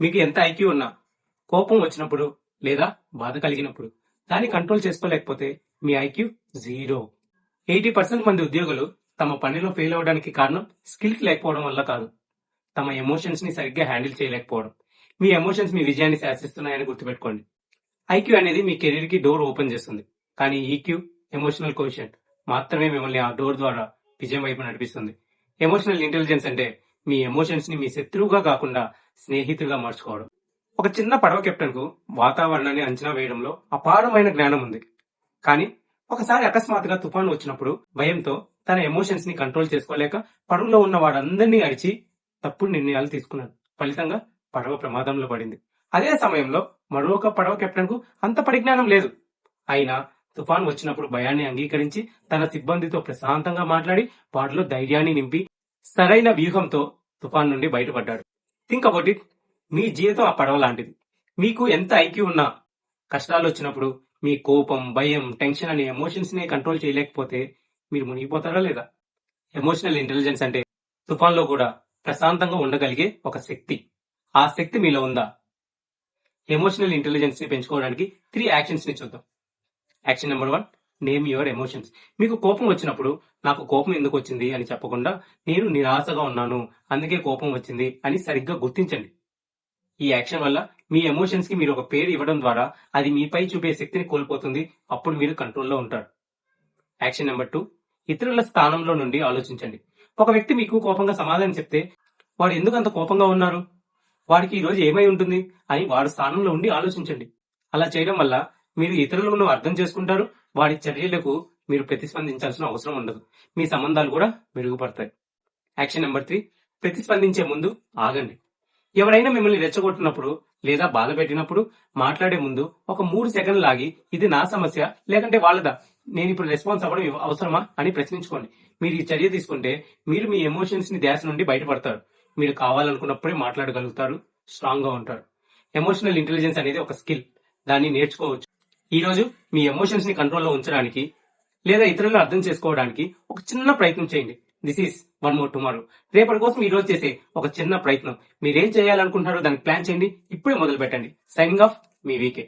మీకు ఎంత ఐక్యూ ఉన్నా కోపం వచ్చినప్పుడు లేదా బాధ కలిగినప్పుడు దాన్ని కంట్రోల్ చేసుకోలేకపోతే మీ ఐక్యూ జీరో. ఎయిటీ పర్సెంట్ మంది ఉద్యోగులు తమ పనిలో ఫెయిల్ అవడానికి కారణం స్కిల్స్ లేకపోవడం వల్ల కాదు. తమ ఎమోషన్స్ని సరిగ్గా హ్యాండిల్ చేయలేకపోవడం. మీ ఎమోషన్స్ మీ విజయాన్ని శాసిస్తున్నాయని గుర్తుపెట్టుకోండి. ఐక్యూ అనేది మీ కెరీర్కి డోర్ ఓపెన్ చేస్తుంది. కానీ ఈక్యూ ఎమోషనల్ కోషన్ మాత్రమే మిమ్మల్ని ఆ డోర్ ద్వారా విజయం వైపు నడిపిస్తుంది. ఎమోషనల్ ఇంటెలిజెన్స్ అంటే మీ ఎమోషన్స్ని మీ శత్రువుగా కాకుండా స్నేహితుడిగా మార్చుకోవడం. ఒక చిన్న పడవ కెప్టెన్కు వాతావరణాన్ని అంచనా వేయడంలో అపారమైన జ్ఞానం ఉంది. కానీ ఒకసారి అకస్మాత్తుగా తుఫాను వచ్చినప్పుడు భయంతో తన ఎమోషన్స్ని కంట్రోల్ చేసుకోలేక పడవలో ఉన్న వాడందరినీ అరిచి తప్పుడు నిర్ణయాలు తీసుకున్నాడు. ఫలితంగా పడవ ప్రమాదంలో పడింది. అదే సమయంలో మరొక పడవ కెప్టెన్కు అంత పరిజ్ఞానం లేదు. అయినా తుఫాన్ వచ్చినప్పుడు భయాన్ని అంగీకరించి తన సిబ్బందితో ప్రశాంతంగా మాట్లాడి వాటిలో ధైర్యాన్ని నింపి సరైన వ్యూహంతో తుఫాన్ నుండి బయటపడ్డాడు. థింక్ అబౌట్ ఇట్ మీ జీవితం ఆ పడవ లాంటిది. మీకు ఎంత ఐక్యూ ఉన్నా కష్టాలు వచ్చినప్పుడు మీ కోపం భయం టెన్షన్ అనే ఎమోషన్స్ని కంట్రోల్ చేయలేకపోతే మీరు మునిగిపోతారా లేదా? ఎమోషనల్ ఇంటెలిజెన్స్ అంటే తుఫాన్లో కూడా ప్రశాంతంగా ఉండగలిగే ఒక శక్తి. ఆ శక్తి మీలో ఉందా? ఎమోషనల్ ఇంటెలిజెన్స్ని పెంచుకోవడానికి త్రీ యాక్షన్స్ని చూద్దాం. Action number one name your emotions మీకు కోపం వచ్చినప్పుడు నాకు కోపం ఎందుకు వచ్చింది అని చెప్పకుండా నేను నిరాశగా ఉన్నాను అందుకే కోపం వచ్చింది అని సరిగ్గా గుర్తించండి. ఈ యాక్షన్ వల్ల మీ ఎమోషన్స్కి మీరు ఒక పేరు ఇవ్వడం ద్వారా అది మీపై చూపే శక్తిని కోల్పోతుంది అప్పుడు మీరు కంట్రోల్లో ఉంటారు. యాక్షన్ నెంబర్ టూ ఇతరుల స్థానంలో నుండి ఆలోచించండి. ఒక వ్యక్తి మీకు కోపంగా సమాధానం చెప్తే వాడు ఎందుకు అంత కోపంగా ఉన్నారు? వాడికి ఈ రోజు ఏమై ఉంటుంది అని వాడి స్థానంలో ఉండి ఆలోచించండి. అలా చేయడం వల్ల మీరు ఇతరులను అర్థం చేసుకుంటారు వాడి చర్యలకు మీరు ప్రతిస్పందించాల్సిన అవసరం ఉండదు. మీ సంబంధాలు కూడా మెరుగుపడతాయి. యాక్షన్ నెంబర్ త్రీ ప్రతిస్పందించే ముందు ఆగండి. ఎవరైనా మిమ్మల్ని రెచ్చగొట్టినప్పుడు లేదా బాధ పెట్టినప్పుడు మాట్లాడే ముందు ఒక మూడు సెకండ్లు ఆగి ఇది నా సమస్య లేకంటే వాళ్ళదా. నేను ఇప్పుడు రెస్పాన్స్ అవ్వడం అవసరమా అని ప్రశ్నించుకోండి. మీరు ఈ చర్య తీసుకుంటే మీరు మీ ఎమోషన్స్ని ధ్యాస నుండి బయటపడతారు. మీరు కావాలనుకున్నప్పుడే మాట్లాడగలుగుతారు. స్ట్రాంగ్గా ఉంటారు. ఎమోషనల్ ఇంటెలిజెన్స్ అనేది ఒక స్కిల్ దాన్ని నేర్చుకోవచ్చు. ఈ రోజు మీ ఎమోషన్స్ని కంట్రోల్లో ఉంచడానికి లేదా ఇతరులను అర్థం చేసుకోవడానికి ఒక చిన్న ప్రయత్నం చేయండి. This is one more tomorrow రేపటి కోసం ఈ రోజు చేసే ఒక చిన్న ప్రయత్నం. మీరేం చేయాలనుకుంటున్నారో దానికి ప్లాన్ చేయండి. ఇప్పుడే మొదలు పెట్టండి సైనింగ్ ఆఫ్ మీ వీకే